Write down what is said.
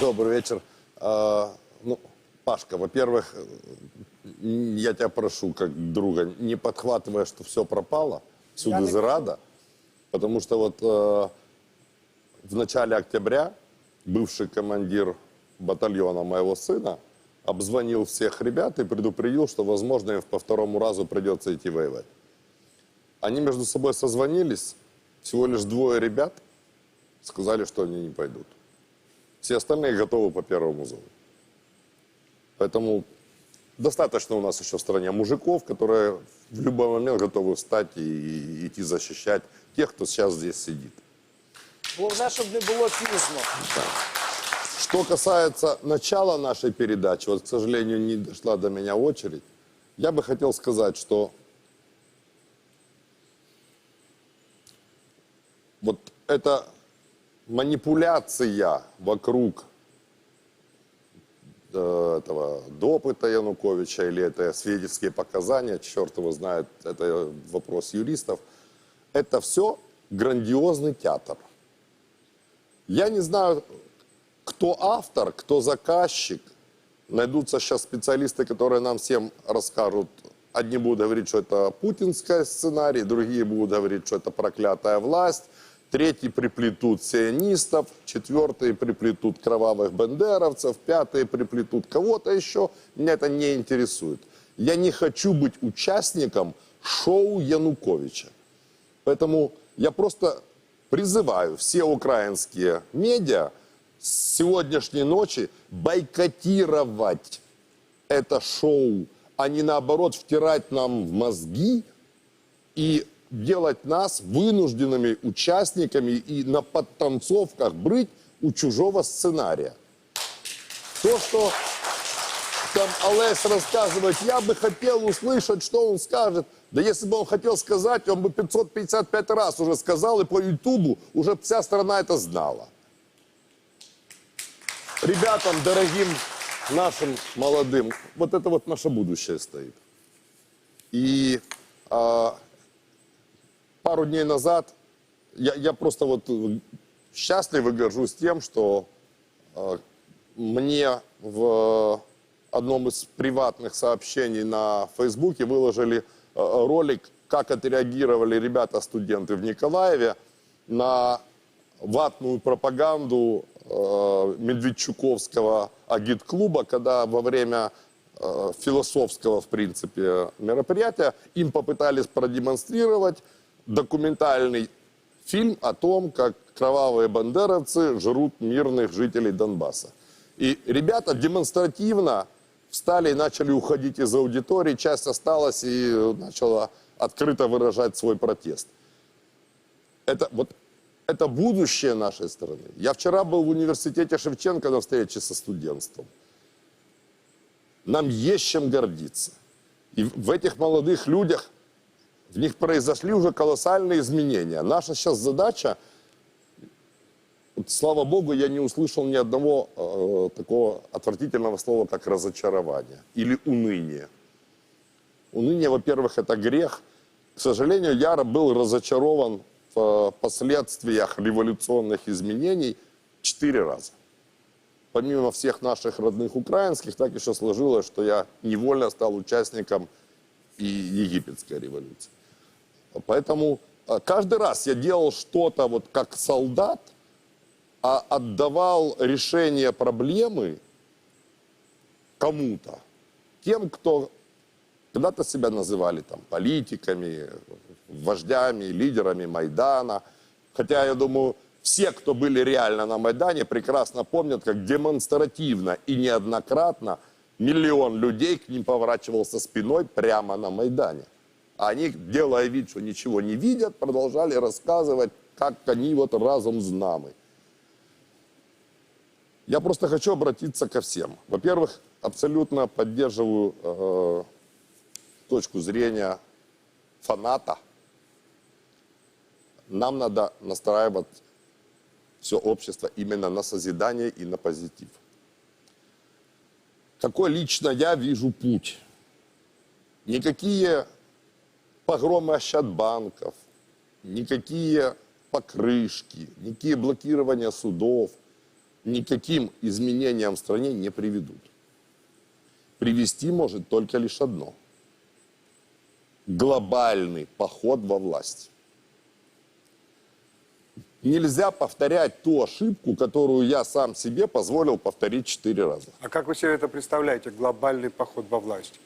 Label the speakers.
Speaker 1: Добрый вечер. А, ну, Пашка, во-первых, я тебя прошу, как друга, не подхватывая, что все пропало, всюду
Speaker 2: не
Speaker 1: зрада, потому что вот э, в начале октября бывший командир батальона моего сына обзвонил всех ребят и предупредил, что, возможно, им по второму разу придется идти воевать. Они между собой созвонились, всего лишь двое ребят сказали, что они не пойдут. Все остальные готовы по первому зову. Поэтому достаточно у нас еще в стране мужиков, которые в любой момент готовы встать и, и идти защищать тех, кто сейчас здесь сидит.
Speaker 2: Головне, щоб не було пізно.
Speaker 1: Что касается начала нашей передачи, вот, к сожалению, не дошла до меня очередь, я бы хотел сказать, что вот эта манипуляция вокруг э, этого допыта Януковича или это свидетельские показания, черт его знает, это вопрос юристов, это все грандиозный театр. Я не знаю, кто автор, кто заказчик. Найдутся сейчас специалисты, которые нам всем расскажут. Одни будут говорить, что это путинский сценарий, другие будут говорить, что это проклятая власть. Третьи приплетут сионистов, четвертые приплетут кровавых бендеровцев, пятые приплетут кого-то еще. Меня это не интересует. Я не хочу быть участником шоу Януковича. Поэтому я просто призываю все украинские медиа с сегодняшней ночи бойкотировать это шоу, а не наоборот втирать нам в мозги и делать нас вынужденными участниками и на подтанцовках брыть у чужого сценария. То, что там Олесь рассказывает, я бы хотел услышать, что он скажет. Да если бы он хотел сказать, он бы 555 раз уже сказал, и по Ютубу уже вся страна это знала. Ребятам, дорогим нашим молодым, вот это вот наше будущее стоит. И а, пару дней назад я, я просто вот э, счастлив и горжусь тем, что э, мне в одном из приватных сообщений на Фейсбуке выложили э, ролик, как отреагировали ребята-студенты в Николаеве на ватную пропаганду э, Медведчуковского агит-клуба, когда во время э, философского, в принципе, мероприятия им попытались продемонстрировать документальный фильм о том, как кровавые бандеровцы жрут мирных жителей Донбасса. И ребята демонстративно встали и начали уходить из аудитории, часть осталась и начала открыто выражать свой протест. Это вот это будущее нашей страны. Я вчера был в университете Шевченко на встрече со студентством. Нам есть чем гордиться. И в этих молодых людях, в них произошли уже колоссальные изменения. Наша сейчас задача, слава богу, я не услышал ни одного э, такого отвратительного слова, как разочарование или уныние. Уныние, во-первых, это грех. К сожалению, я был разочарован в последствиях революционных изменений четыре раза. Помимо всех наших родных украинских, так еще сложилось, что я невольно стал участником и египетской революции. Поэтому э, каждый раз я делал что-то вот как солдат, а отдавал решение проблемы кому-то, тем, кто когда-то себя называли там политиками, вождями, лидерами Майдана. Хотя, я думаю, все, кто были реально на Майдане, прекрасно помнят, как демонстративно и неоднократно миллион людей к ним поворачивался спиной прямо на Майдане. Они, делая вид, что ничего не видят, продолжали рассказывать, как они вот разом с нами. Я просто хочу обратиться ко всем. Во-первых, абсолютно поддерживаю э, точку зрения фаната. Нам надо настраивать все общество именно на созидание и на позитив. Какой лично я вижу путь? Никакие погромы Ощадбанков, никакие покрышки, никакие блокирования судов, никаким изменениям в стране не приведут. Привести может только лишь одно. Глобальный поход во власть. Нельзя повторять ту ошибку, которую я сам себе позволил повторить четыре раза.
Speaker 3: А как вы себе это представляете, глобальный поход во власть?